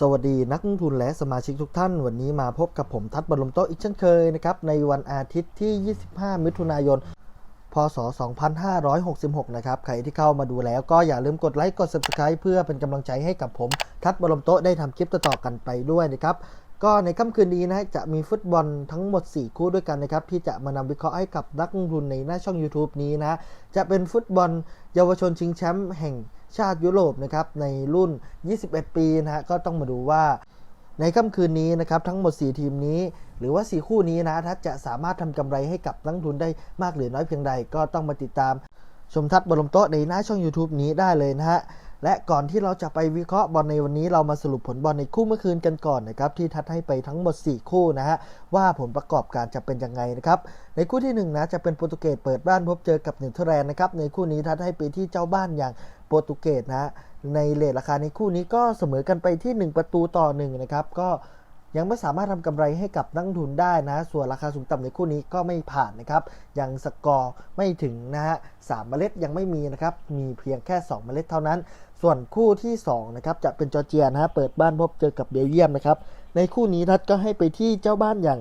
สวัสดีนักลงทุนและสมาชิกทุกท่าน วันนี้มาพบกับผมทัศบรมโตอีกเช่นเคยนะครับในวันอาทิตย์ที่ 25 มิถุนายน พศ 2566 นะครับใครที่เข้ามาดูแล้วก็อย่าลืมกดไลค์กด Subscribe เพื่อเป็นกำลังใจให้กับผมทัศบรมโตได้ทำคลิปต่อๆกันไปด้วยนะครับก็ในค่ำคืนนี้นะจะมีฟุตบอลทั้งหมด 4 คู่ด้วยกันนะครับที่จะมานำวิเคราะห์ให้กับนักลงทุนในหน้าช่อง YouTube นี้นะจะเป็นฟุตบอลเยาวชนชิงแชมป์แห่ง ชาติยุโรปนะครับในรุ่น 21 ปีนะฮะก็ต้องมาดูว่าในค่ำคืนนี้นะครับทั้งหมด 4 ทีมนี้ หรือว่า 4 คู่นี้นะถ้าจะสามารถทำกำไรให้กับนักลงทุนได้มากหรือน้อยเพียงใด ก็ต้องมาติดตามชมทัศน์บรมโต๊ะในหน้าช่อง YouTube นี้ได้เลยนะฮะ และก่อนที่เราจะไปวิเคราะห์บอลในวันนี้เรามาสรุปผลบอลในคู่เมื่อคืนกันก่อนนะครับที่ทัดให้ไปทั้งหมด 4 คู่นะฮะว่าผลประกอบการจะเป็นยังไงนะครับในคู่ที่1นะจะเป็นโปรตุเกสเปิดบ้านพบเจอกับเนเธอร์แลนด์นะครับในคู่นี้ทัดให้ไปที่เจ้าบ้านอย่างโปรตุเกสนะฮะในเลทราคาในคู่นี้ก็เสมอกันไปที่ 1 ประตูต่อ1นะครับก็ยังไม่สามารถทำกำไรให้กับนักทุนได้นะ ส่วนราคาสูงต่ำในคู่นี้ก็ไม่ผ่านนะครับ ยังสกอร์ไม่ถึงนะฮะสามเมล็ดยังไม่มีนะครับ มีเพียงแค่ 2 เมล็ดเท่านั้น ส่วนคู่ที่2นะครับจะเป็นจอร์เจียนะฮะเปิดบ้านพบเจอกับเบลเยียมนะครับในคู่นี้ทัดก็ให้ไปที่เจ้าบ้านอย่าง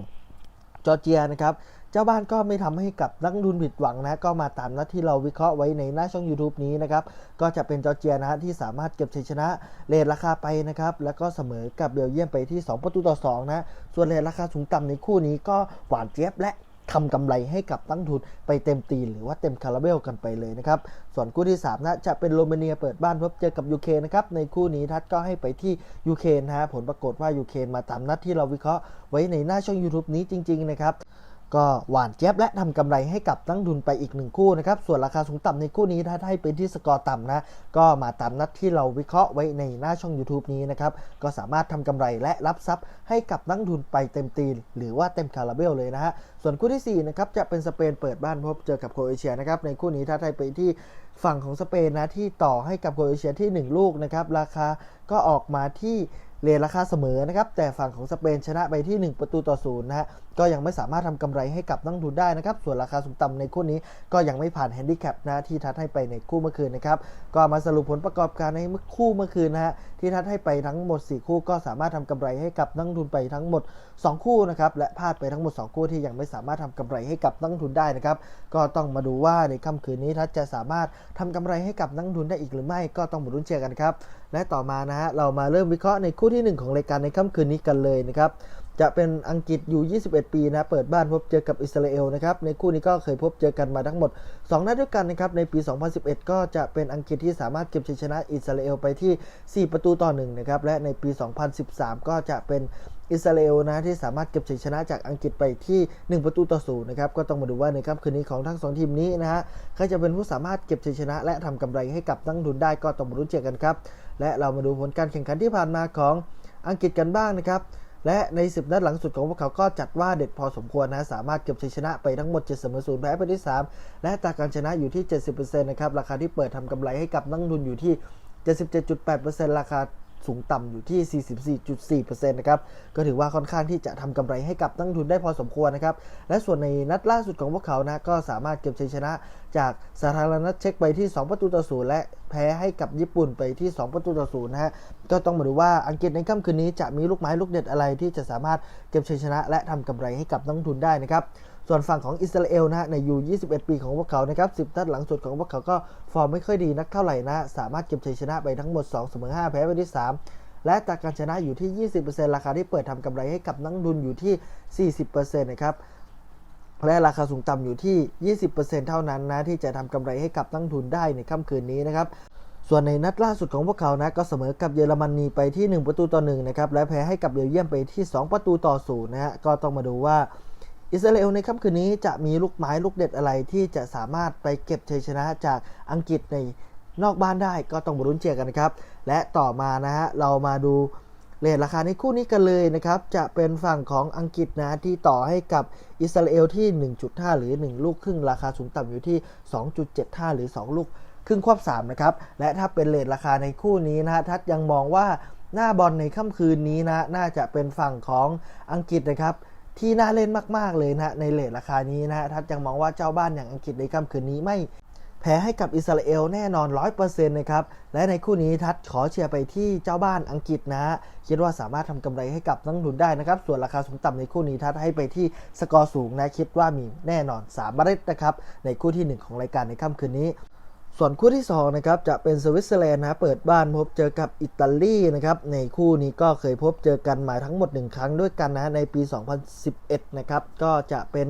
จอร์เจียนะครับเจ้าบ้านก็ไม่ทำให้กับนักลงทุนผิดหวังนะก็มาตามนัดที่เราวิเคราะห์ไว้ในหน้าช่อง YouTube นี้นะครับก็จะเป็นจอร์เจียนะฮะที่สามารถเก็บชัยชนะเลทราคาไปนะครับแล้วก็เสมอกับเบลเยียมไปที่ 2 ประตูต่อ2นะส่วนเลทราคาสูงต่ำในคู่นี้ก็หวานเจี๊ยบและ ทำกำไรให้กับตั้งทุนไปเต็มตีนหรือว่าเต็มคาราเบลกันไปเลยนะครับ ส่วนคู่ที่3นะจะเป็นโรมาเนียเปิดบ้านพบเจอกับยูเครนนะครับในคู่นี้ทัดก็ให้ไปที่ยูเครนนะฮะผลปรากฏว่ายูเครนมาตามนัดที่เราวิเคราะห์ไว้ในหน้าช่อง YouTube นี้จริง ๆ นะครับ ก็หวานเจี๊ยบและทำกำไรให้กับนักลงทุนไปอีกหนึ่งคู่นะครับ ส่วนราคาสูงต่ำในคู่นี้ถ้าให้เป็นที่สกอร์ต่ำนะ ก็มาตามนัดที่เราวิเคราะห์ไว้ในหน้าช่อง YouTube นี้นะครับ ก็สามารถทำกำไรและรับทรัพย์ให้กับนักลงทุนไปเต็มตีน หรือว่าเต็มคาราเบลเลยนะฮะ ส่วนคู่ที่4นะครับจะเป็นสเปนเปิดบ้านพบเจอกับโครเอเชียนะครับ ในคู่นี้ถ้าให้ไปที่ฝั่งของสเปนนะที่ต่อให้กับโครเอเชียที่ 1 ลูกนะครับราคาก็ออกมาที่ เรทราคาเสมอนะครับ แต่ฝั่งของสเปนชนะไปที่ 1 ประตูต่อศูนย์นะฮะ ก็ยังไม่สามารถทำกำไรให้กับนักทุนได้นะครับ ส่วนราคาสูงต่ำในคู่นี้ก็ยังไม่ผ่านแฮนดิแคปนะที่ทัดให้ไปในคู่เมื่อคืนนะครับ ก็มาสรุปผลประกอบการในคู่เมื่อคืนนะฮะที่ทัดให้ไปทั้งหมด 4 คู่ ก็สามารถทำกำไรให้กับนักทุนไปทั้งหมด 2 คู่นะครับ และพลาดไปทั้งหมด 2 คู่ที่ยังไม่สามารถทำกำไรให้กับนักทุนได้นะครับ ก็ต้องมาดูว่าในค่ำคืนนี้ทัดจะสามารถทำกำไรให้กับนักทุนได้อีกหรือไม่ ก็ต้องมาลุ้นเชียร์กันครับ และต่อมานะฮะเรามาเริ่มวิเคราะห์ในคู่ที่ 1 ของรายการในค่ำคืนนี้กันเลยนะครับ จะเป็นอังกฤษอยู่ 21 ปีนะ เปิดบ้านพบเจอกับอิสราเอลนะครับ ในคู่นี้ก็เคยพบเจอกันมาทั้งหมด 2 นัดด้วยกันนะครับ ในปี 2011 ก็จะเป็นอังกฤษที่สามารถเก็บชัยชนะอิสราเอลไปที่ 4 ประตูต่อ1นะครับ และในปี 2013 ก็จะเป็นอิสราเอลนะที่สามารถเก็บชัยชนะจากอังกฤษไปที่ 1 ประตูต่อศูนย์นะครับก็ต้องมาดูว่าในค่ำคืนนี้ของทั้ง 2 ทีมนี้นะฮะใครจะเป็นผู้สามารถเก็บชัยชนะ และทำกำไรให้กับนักลงทุนได้ก็ต้องมาลุ้เชียร์กันครับ และเรามาดูผลการแข่งขันที่ผ่านมาของอังกฤษกันบ้างนะครับ และใน 10 นัดหลังสุดของพวกเขาก็จัดว่าเด็ดพอสมควรนะ สามารถเก็บชัยชนะไปทั้งหมด7เสมอศูนย์แพ้ไปที่ 3 และตาการชนะอยู่ที่ 70%นะครับ ราคาที่เปิดทำกำไรให้กับนักทุนอยู่ที่ 77.8%ราคา สูงต่ำอยู่ที่ 44.4%นะครับ ก็ถือว่าค่อนข้างที่จะทำกำไรให้กับนักลงทุนได้พอสมควรนะครับ และส่วนในนัดล่าสุดของพวกเขานะ ก็สามารถเก็บชัยชนะจากสาธารณรัฐเช็กไปที่ 2 ประตูต่อศูนย์และแพ้ให้กับญี่ปุ่นไปที่ 2 ประตูต่อศูนย์นะฮะ ก็ต้องมาดูว่าอังกฤษในค่ำคืนนี้จะมีลูกไม้ลูกเด็ดอะไรที่จะสามารถเก็บชัยชนะ และทำกำไรให้กับนักลงทุนได้นะครับ ส่วนฝั่งของอิสราเอลนะฮะในยู 21 ปีของพวกเขานะครับ 10 นัดหลังสุดของพวกเขาก็ฟอร์มไม่ค่อยดีนักเท่าไหร่นะ สามารถเก็บชัยชนะไปทั้งหมด2เสมอ5แพ้ไปที่ 3 และจากการชนะอยู่ที่ 20%ราคาที่เปิดทำกำไรให้กับนักดุลอยู่ที่ 40%นะครับและราคาสูงต่ำอยู่ที่ 20%เท่านั้นนะที่จะทำกำไรให้กับนักทุนได้ในค่ำคืนนี้นะครับส่วนในนัดล่าสุดของพวกเขานะก็เสมอกับเยอรมนีไปที่ 1 ประตูต่อ1นะครับและแพ้ให้กับเบลเยียมไปที่ 2 ประตูต่อ0นะฮะก็ต้องมาดูว่า อิสราเอลในค่ำคืนนี้จะมีลูกไม้ลูกเด็ดอะไรที่จะสามารถไปเก็บชัยชนะจากอังกฤษในนอกบ้านได้ก็ต้องมาลุ้นเชียร์กันนะครับ และต่อมานะฮะเรามาดูเรทราคาในคู่นี้กันเลยนะครับ จะเป็นฝั่งของอังกฤษนะที่ต่อให้กับอิสราเอลที่ 1.5 หรือ 1 ลูกครึ่งราคาสูงต่ำอยู่ที่ 2.75 หรือ 2 ลูกครึ่งควบ3นะครับ และถ้าเป็นเรทราคาในคู่นี้นะฮะทัดยังมองว่าหน้าบอลในค่ำคืนนี้นะน่าจะเป็นฝั่งของอังกฤษนะครับ ที่น่าเล่นมาก ๆ เลยนะในเลทราคานี้นะฮะทัดยังมองว่าเจ้าบ้านอย่างอังกฤษในค่ำคืนนี้ไม่แพ้ให้กับอิสราเอลแน่นอน 100%นะครับ และในคู่นี้ทัดขอเชียร์ไปที่เจ้าบ้านอังกฤษนะฮะคิดว่าสามารถทำกำไรให้กับนักลงทุนได้นะครับ ส่วนราคาสูงต่ำในคู่นี้ทัดให้ไปที่สกอร์สูงนะ คิดว่ามีแน่นอน3เมล็ดนะครับ ในคู่ที่ 1 ของรายการในค่ำคืนนี้ ส่วนคู่ที่2นะครับจะเป็นสวิตเซอร์แลนด์นะเปิดบ้านพบเจอกับอิตาลีนะครับในคู่นี้ก็เคยพบเจอกันมาทั้งหมด 1 ครั้งด้วยกันนะในปี 2011 นะครับก็จะเป็น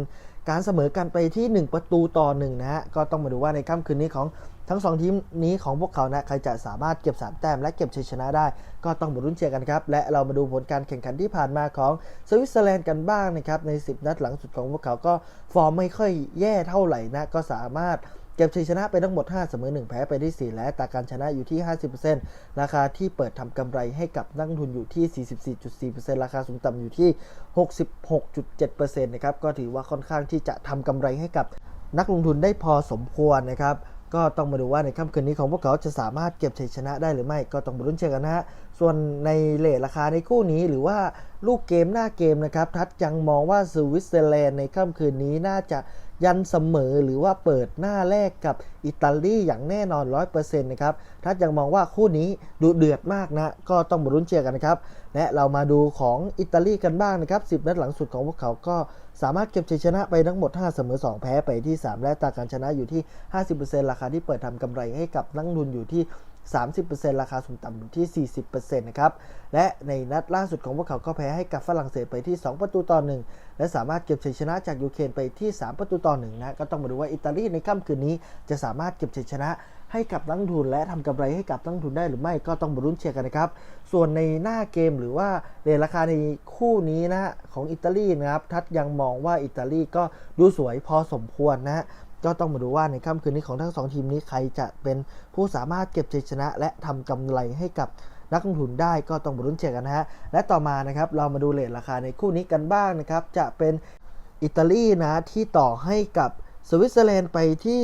การเสมอกันไปที่ 1 ประตูต่อ1นะฮะก็ต้องมาดูว่าในค่ำคืนนี้ของทั้ง 2 ทีมนี้ของพวกเขานะใครจะสามารถเก็บ 3 แต้มและเก็บชัยชนะได้ ก็ต้องมาลุ้นเชียร์กันครับ และเรามาดูผลการแข่งขันที่ผ่านมาของสวิตเซอร์แลนด์กันบ้างนะครับใน 10 นัดหลังสุดของพวกเขาก็ฟอร์มไม่ค่อยแย่เท่าไหร่นะก็สามารถ เก็บชัยชนะไปทั้งหมด 5 เสมอ 1 แพ้ไปได้4และอัตราการชนะอยู่ที่ 50%ราคาที่เปิดทำกำไรให้กับนักลงทุนอยู่ที่ 44.4%ราคาสูงต่ำอยู่ที่ 66.7%นะครับก็ถือว่าค่อนข้างที่จะทำกำไรให้กับนักลงทุนได้พอสมควรนะครับก็ต้องมาดูว่าในค่ำคืนนี้ของพวกเขาจะสามารถเก็บชัยชนะได้หรือไม่ก็ต้องมาลุ้นเชียร์กันนะฮะ ส่วนในเลทราคาในคู่นี้หรือว่าลูกเกมหน้าเกมนะครับ ทัดยังมองว่าสวิตเซอร์แลนด์ในค่ำคืนนี้น่าจะ ยันเสมอหรือว่าเปิดหน้าแรกกับอิตาลีอย่างแน่นอน 100%นะครับทัดยังมองว่าคู่นี้ดูเดือดมากนะ ก็ต้องมาลุ้นเชียร์กันนะครับ และเรามาดูของอิตาลีกันบ้างนะครับ 10 นัดหลังสุดของพวกเขาก็สามารถเก็บชัยชนะไปทั้งหมด 5 เสมอ 2 แพ้ไปที่ 3 และตาการชนะอยู่ที่ 50%ราคาที่เปิดทำกำไรให้กับนักลงทุนอยู่ที่ 30%ราคาสูงต่ำอยู่ที่ 40%นะครับ และในนัดล่าสุดของพวกเขาก็แพ้ให้กับฝรั่งเศสไปที่ 2 ประตูต่อ 1 และสามารถเก็บชัยชนะจากยูเครนไปที่ 3 ประตูต่อ 1 นะ ก็ต้องมาดูว่าอิตาลีในค่ำคืนนี้จะสามารถเก็บชัยชนะให้กับนักลงทุนและทำกำไรให้กับนักลงทุนได้หรือไม่ก็ต้องมาลุ้นเชียร์กันนะครับ ส่วนในหน้าเกมหรือว่าเรทราคาในคู่นี้นะของอิตาลีนะครับ ทัดยังมองว่าอิตาลีก็ดูสวยพอสมควรนะ ก็ต้องมาดูว่าในค่ำคืนนี้ของทั้งสองทีมนี้ใครจะเป็นผู้สามารถเก็บชัยชนะ และทำกำไรให้กับนักลงทุนได้ก็ต้องมาลุ้นเชียร์กันนะฮะ และต่อมานะครับเรามาดูเลทราคาในคู่นี้กันบ้างนะครับ จะเป็นอิตาลีนะที่ต่อให้กับ สวิตเซอร์แลนด์ไปที่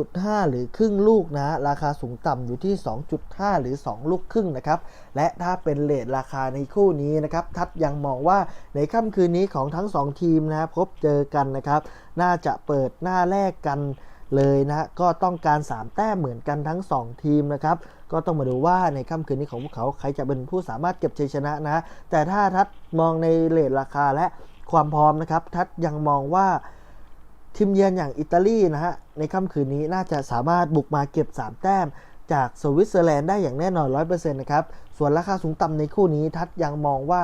0.5 หรือครึ่งลูกนะ ราคาสูงต่ำอยู่ที่ 2.5 หรือ 2 ลูกครึ่งนะครับ และถ้าเป็นเลทราคาในคู่นี้นะครับ ทัดยังมองว่าในค่ำคืนนี้ของทั้ง 2 ทีมนะพบเจอกันนะครับ น่าจะเปิดหน้าแรกกันเลยนะก็ต้องการ 3 แต้มเหมือนกันทั้ง 2 ทีมนะครับก็ต้องมาดูว่าในค่ำคืนนี้ของพวกเขาใครจะเป็นผู้สามารถเก็บชัยชนะนะ แต่ถ้าทัดมองในเลทราคาและความพร้อมนะครับ ทัดยังมองว่า ทีมเยือนอย่างอิตาลีนะฮะในค่ำคืนนี้น่าจะสามารถบุกมาเก็บ 3 แต้ม จากสวิตเซอร์แลนด์ได้อย่างแน่นอน 100%นะครับ ส่วนราคาสูงต่ำในคู่นี้ทัดยังมองว่า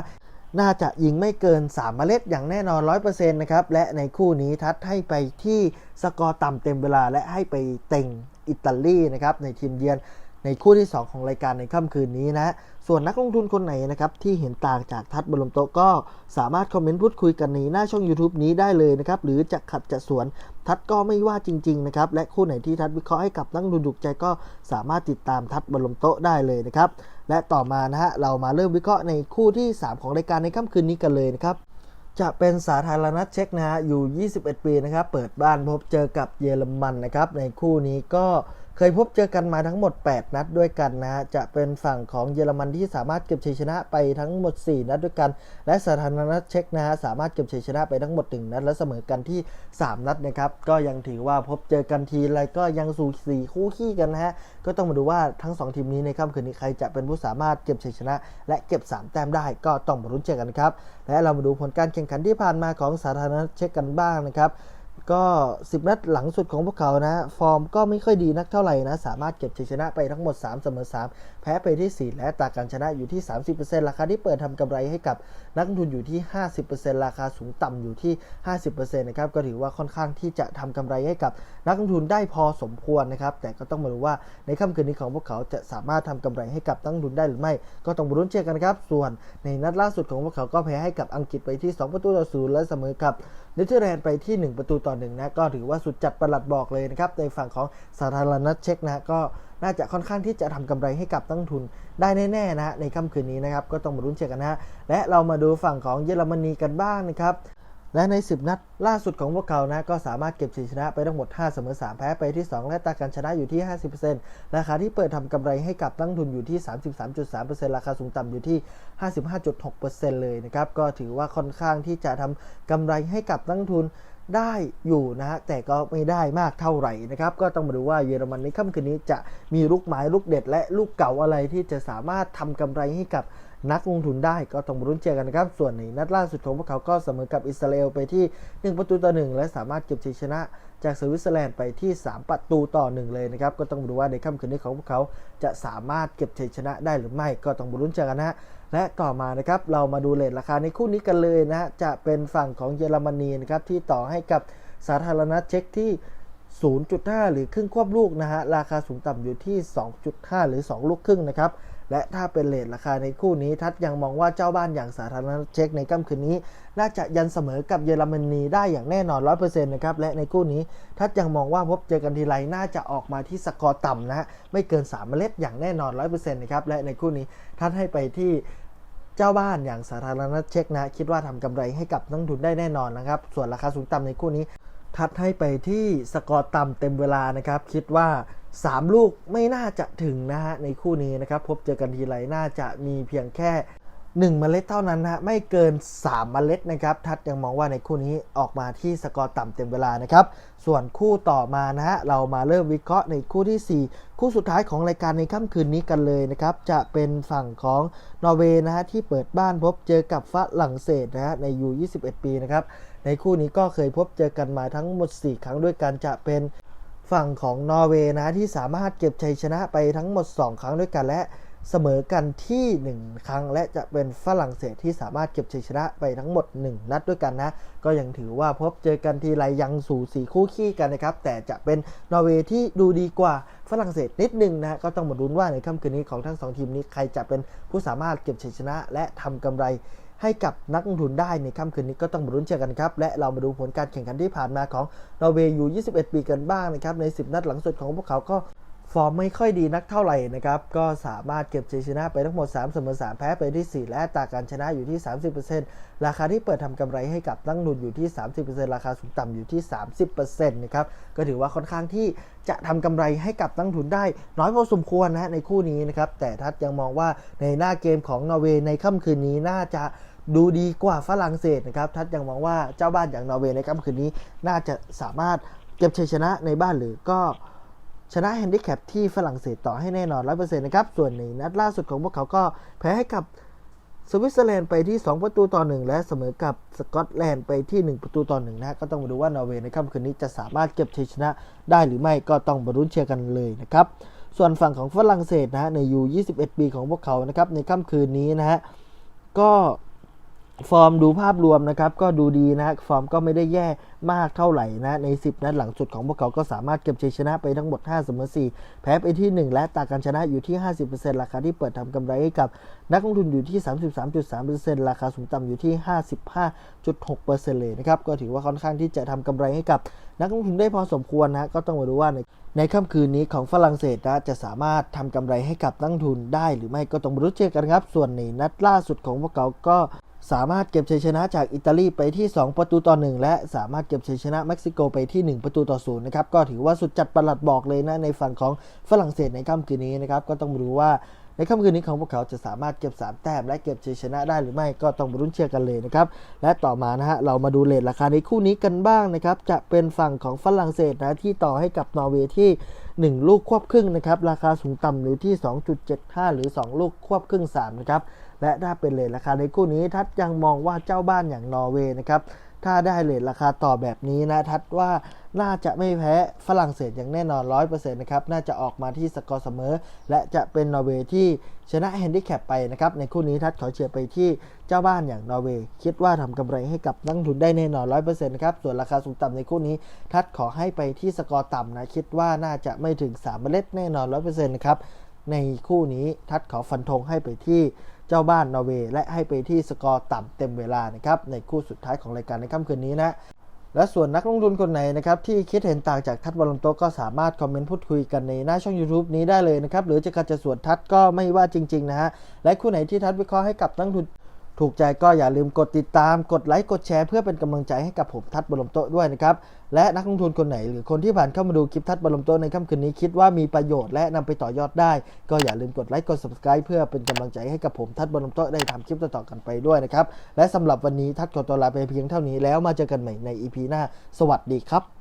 น่าจะยิงไม่เกิน 3 เมล็ดอย่างแน่นอน 100%นะครับ และในคู่นี้ทัดให้ไปที่สกอร์ต่ำเต็มเวลาและให้ไปเต็งอิตาลีนะครับในทีมเยือน ในคู่ที่ 2 ของรายการในค่ำคืนนี้นะ ส่วนนักลงทุนคนไหนนะครับที่เห็นต่างจากทัดบนลมโตก็สามารถคอมเมนต์พูดคุยกันในหน้าช่อง YouTube นี้ได้เลยนะครับ หรือจะขัดจะสวนทัดก็ไม่ว่าจริงๆนะครับ และคู่ไหนที่ทัดวิเคราะห์ให้กับนักลงทุนถูกใจก็สามารถติดตามทัดบนลมโตได้เลยนะครับ และต่อมานะฮะเรามาเริ่มวิเคราะห์ในคู่ที่ 3 ของรายการในค่ำคืนนี้กันเลยนะครับจะเป็นสาธารณรัฐเช็กนะฮะอยู่ 21 ปีนะครับ เปิดบ้านพบเจอกับเยอรมันนะครับ ในคู่นี้ก็ เคยพบเจอกันมาทั้งหมด 8 นัดด้วยกันนะฮะจะเป็นฝั่งของเยอรมันที่สามารถเก็บชัยชนะไปทั้งหมด 4 นัดด้วยกัน และสาธารณรัฐเช็กนะฮะสามารถเก็บชัยชนะไปทั้งหมด 1 นัดและเสมอกันที่ 3 นัดนะครับ ก็ยังถือว่าพบเจอกันทีไรก็ยังสูสีคู่ขี้กันนะฮะ ก็ต้องมาดูว่าทั้ง 2 ทีมนี้ในค่ำคืนนี้ใครจะเป็นผู้สามารถเก็บชัยชนะ และเก็บ 3 แต้มได้ ก็ต้องมาลุ้นเจอกันครับ และเรามาดูผลการแข่งขันที่ผ่านมาของสาธารณรัฐเช็กกันบ้างนะครับ ก็ 10 นัดหลังสุดของพวกเขานะ ฟอร์มก็ไม่ค่อยดีนักเท่าไหร่นะ สามารถเก็บชัยชนะไปทั้งหมด 3 เสมอ 3แพ้ไปที่ 4 และตาการชนะอยู่ที่ 30%ราคาที่เปิดทำกำไรให้กับนักลงทุนอยู่ที่ 50%ราคาสูงต่ำอยู่ที่ 50%นะครับก็ถือว่าค่อนข้างที่จะทำกำไรให้กับนักลงทุนได้พอสมควรนะครับแต่ก็ต้องมาดูว่าในค่ำคืนนี้ของพวกเขาจะสามารถทำกำไรให้กับนักลงทุนได้หรือไม่ ก็ต้องมาลุ้นเชียร์กันครับส่วนในนัดล่าสุดของพวกเขาก็แพ้ให้กับอังกฤษไปที่ 2 ประตูต่อศูนย์และเสมอกับเนเธอร์แลนด์ไปที่ 1 ประตูต่อ1นะก็ถือว่าสุดจัดประหลัดบอกเลยนะครับในฝั่งของสาธารณรัฐเช็กนะก็ น่าจะค่อนข้างที่จะทำกำไรให้กับนักลงทุนได้แน่ๆนะฮะในค่ำคืนนี้นะครับก็ต้องมาลุ้นเชียร์กันนะฮะและเรามาดูฝั่งของเยอรมนีกันบ้างนะครับและใน 10 นัดล่าสุดของพวกเขานะก็สามารถเก็บชัยชนะไปทั้งหมด 5 เสมอ 3 แพ้ไปที่ 2 และตาการชนะอยู่ที่ 50%ราคาที่เปิดทำกำไรให้กับนักลงทุนอยู่ที่ 33.3%ราคาสูงต่ำอยู่ที่ 55.6%เลยนะครับ ก็ถือว่าค่อนข้างที่จะทำกำไรให้กับนักลงทุน ได้อยู่นะฮะแต่ก็ไม่ได้มากเท่าไหร่นะครับก็ต้องมาดูว่าเยอรมันในค่ำคืนนี้จะมีลูกไม้ลูกเด็ด และลูกเก่าอะไรที่จะสามารถทำกำไรให้กับ นักลงทุนได้ก็ต้องมาลุ้นเชียร์กันนะครับ ส่วนในนัดล่าสุดของพวกเขาก็เสมอกับอิสราเอลไปที่ 1 ประตูต่อ 1 และสามารถเก็บชัยชนะจากสวิตเซอร์แลนด์ไปที่ 3 ประตูต่อ 1 เลยนะครับ ก็ต้องดูว่าในค่ำคืนนี้ของพวกเขาจะสามารถเก็บชัยชนะได้หรือไม่ก็ต้องมาลุ้นเชียร์กันนะฮะและต่อมานะครับเรามาดูเลทราคาในคู่นี้กันเลยนะฮะจะเป็นฝั่งของเยอรมนีนะครับที่ต่อให้กับสาธารณรัฐเช็กที่ 0.5 หรือครึ่งควบลูกนะฮะราคาสูงต่ำอยู่ที่ 2.5 หรือ 2 ลูกครึ่งนะครับ และถ้าเป็นเลทราคาในคู่นี้ทัดยังมองว่าเจ้าบ้านอย่างสาธารณรัฐเช็กในค่ำคืนนี้ น่าจะยันเสมอกับเยอรมนีได้อย่างแน่นอน 100%นะครับ และในคู่นี้ทัดยังมองว่าพบเจอกันทีไรน่าจะออกมาที่สกอร์ต่ำนะฮะไม่เกิน3เมล็ดอย่างแน่นอน 100%นะครับและในคู่นี้ทัดให้ไปที่เจ้าบ้านอย่างสาธารณรัฐเช็กนะ คิดว่าทำกำไรให้กับนักทุนได้แน่นอนนะครับ ส่วนราคาสูงต่ำในคู่นี้ ทัดให้ไปที่สกอร์ต่ำเต็มเวลานะครับ คิดว่า 3 ลูกไม่น่าจะถึงนะฮะในคู่นี้นะครับพบเจอกันทีไรน่าจะมีเพียงแค่1เมล็ดเท่านั้นนะฮะไม่เกิน 3 เมล็ดนะครับ ทัดยังมองว่าในคู่นี้ออกมาที่สกอร์ต่ำเต็มเวลานะครับ ส่วนคู่ต่อมานะฮะเรามาเริ่มวิเคราะห์ในคู่ที่ 4 คู่สุดท้ายของรายการในค่ำคืนนี้กันเลยนะครับ จะเป็นฝั่งของนอร์เวย์นะฮะที่เปิดบ้านพบเจอกับฝรั่งเศสนะฮะในยู21 ปีนะครับ ในคู่นี้ก็เคยพบเจอกันมาทั้งหมด 4 ครั้งด้วยกันจะเป็น ฝั่งของนอร์เวย์นะที่สามารถเก็บชัยชนะไปทั้งหมด 2 ครั้งด้วยกันและเสมอกันที่ 1 ครั้ง และจะเป็นฝรั่งเศสที่สามารถเก็บชัยชนะไปทั้งหมด 1 นัดด้วยกันนะ ก็ยังถือว่าพบเจอกันทีไรยังสู่สีคู่ขี้กันนะครับ แต่จะเป็นนอร์เวย์ที่ดูดีกว่าฝรั่งเศสนิดนึงนะ ก็ต้องมาลุ้นว่าในค่ำคืนนี้ของทั้งสองทีมนี้ใครจะเป็นผู้สามารถเก็บชัยชนะ และทำกำไร ให้กับนักลงทุนได้ในค่ำคืนนี้ก็ต้องมาลุ้นเชียร์กันครับ และเรามาดูผลการแข่งขันที่ผ่านมาของนอร์เวย์อยู่ 21 ปีกันบ้างนะครับ ใน 10 นัดหลังสุดของพวกเขาก็ฟอร์มไม่ค่อยดีนักเท่าไหร่นะครับ ก็สามารถเก็บชัยชนะไปทั้งหมด3เสมอ3แพ้ไปที่ 4 และตาการชนะอยู่ที่ 30%ราคาที่เปิดทำกำไรให้กับนักลงทุนอยู่ที่ 30%ราคาสูงต่ำอยู่ที่ 30%นะครับ ก็ถือว่าค่อนข้างที่จะทำกำไรให้กับนักลงทุนได้ น้อยพอสมควรนะในคู่นี้นะครับ แต่ทัดยังมองว่าในหน้าเกมของนอร์เวย์ในค่ำคืนนี้น่าจะ ดูดีกว่าฝรั่งเศสนะครับทัดยังมองว่าเจ้าบ้านอย่างนอร์เวย์ในค่ำคืนนี้ น่าจะสามารถเก็บชัยชนะในบ้านหรือก็ชนะแฮนดิแคปที่ฝรั่งเศสต่อให้แน่นอน100%นะครับ ส่วนในนัดล่าสุดของพวกเขาก็แพ้ให้กับสวิตเซอร์แลนด์ไปที่ 2 ประตูต่อ 1 และเสมอกับสกอตแลนด์ไปที่ 1 ประตูต่อ 1นะฮะก็ต้องมาดูว่านอร์เวย์ในค่ำคืนนี้จะสามารถเก็บชัยชนะได้หรือไม่ก็ต้องมารุ้นเชียร์กันเลยนะครับ ส่วนฝั่งของฝรั่งเศสนะฮะในยู21 ปีของพวกเขานะครับในค่ำคืนนี้นะฮะก็ ฟอร์มดูภาพรวมนะครับ ก็ดูดีนะฟอร์มก็ไม่ได้แย่มากเท่าไหร่นะ ใน 10 นัดหลังสุดของพวกเขาก็สามารถเก็บชัยชนะไปทั้งหมด 5 เสมอ 4 แพ้ไปที่ 1 และตาการชนะอยู่ที่ 50%ราคาที่เปิดทำกำไรให้กับ นักลงทุนอยู่ที่ 33.3%ราคาสูงต่ำอยู่ที่ 55.6%เลยนะครับ ก็ถือว่าค่อนข้างที่จะทำกำไรให้กับนักลงทุนได้พอสมควรนะ ก็ต้องมาดูว่าในในค่ำคืนนี้ของฝรั่งเศสนะจะสามารถทำกำไรให้กับนักลงทุนได้หรือไม่ก็ต้องมารู้เจอกันครับ ส่วนในนัดล่าสุดของพวกเขาก็ สามารถเก็บชัยชนะจากอิตาลีไปที่ 2 ประตูต่อ 1 และสามารถเก็บชัยชนะเม็กซิโกไปที่ 1 ประตูต่อ0นะครับก็ถือว่าสุดจัดประหลัดบอกเลยนะในฝั่งของฝรั่งเศสในค่ำคืนนี้นะครับก็ต้องมาดูว่าในค่ำคืนนี้ของพวกเขาจะสามารถเก็บ 3 แต้มและเก็บชัยชนะได้หรือไม่ก็ต้องรุ้นเชียร์กันเลยนะครับและต่อมานะฮะเรามาดูเลทราคาในคู่นี้กันบ้างนะครับจะเป็นฝั่งของฝรั่งเศสนะที่ต่อให้กับนอร์เวย์ที่ 1 ลูกควบครึ่งนะครับราคาสูงต่ำอยู่ที่ 2.75 หรือ 2 ลูกควบครึ่ง3นะครับ และถ้าเป็นเลทราคาในคู่นี้ทัดยังมองว่าเจ้าบ้านอย่างนอร์เวย์นะครับถ้าได้เลทราคาต่อแบบนี้นะทัดว่าน่าจะไม่แพ้ฝรั่งเศสอย่างแน่นอน 100%นะครับ น่าจะออกมาที่สกอร์เสมอ และจะเป็นนอร์เวย์ที่ชนะแฮนดิแคปไปนะครับ ในคู่นี้ทัดขอเชียร์ไปที่เจ้าบ้านอย่างนอร์เวย์คิดว่าทำกำไรให้กับนักทุนได้แน่นอน 100%นะครับ ส่วนราคาสูงต่ำในคู่นี้ ทัดขอให้ไปที่สกอร์ต่ำนะคิดว่าน่าจะไม่ถึง3เมล็ดแน่นอน 100%นะครับในคู่นี้ทัดขอฟันธงให้ไปที่ เจ้าบ้านนอร์เวย์และให้ไปที่สกอร์ต่ำเต็มเวลานะครับในคู่สุดท้ายของรายการในค่ำคืนนี้นะและส่วนนักลงทุนคนไหนนะครับที่คิดเห็นต่างจากทัดบอลลมโตก็สามารถคอมเมนต์พูดคุยกันในหน้าช่อง YouTube นี้ได้เลยนะครับ หรือจะกระจะส่วนทัดก็ไม่ว่าจริง ๆ นะฮะ และคู่ไหนที่ทัดวิเคราะห์ให้กับนักลงทุน ถูกใจก็อย่าลืมกดติดตามกดไลค์กดแชร์เพื่อเป็นกำลังใจให้กับผมทัดบรมโตด้วยนะครับ และนักลงทุนคนไหนหรือคนที่ผ่านเข้ามาดูคลิปทัดบรมโตในค่ำคืนนี้คิดว่ามีประโยชน์และนำไปต่อยอดได้ ก็อย่าลืมกดไลค์กด subscribe เพื่อเป็นกำลังใจให้กับผมทัดบรมโตได้ทำคลิปต่อๆกันไปด้วยนะครับและสำหรับวันนี้ทัดขอตัวลาไปเพียงเท่านี้แล้วมาเจอกันใหม่ใน EP หน้า สวัสดีครับ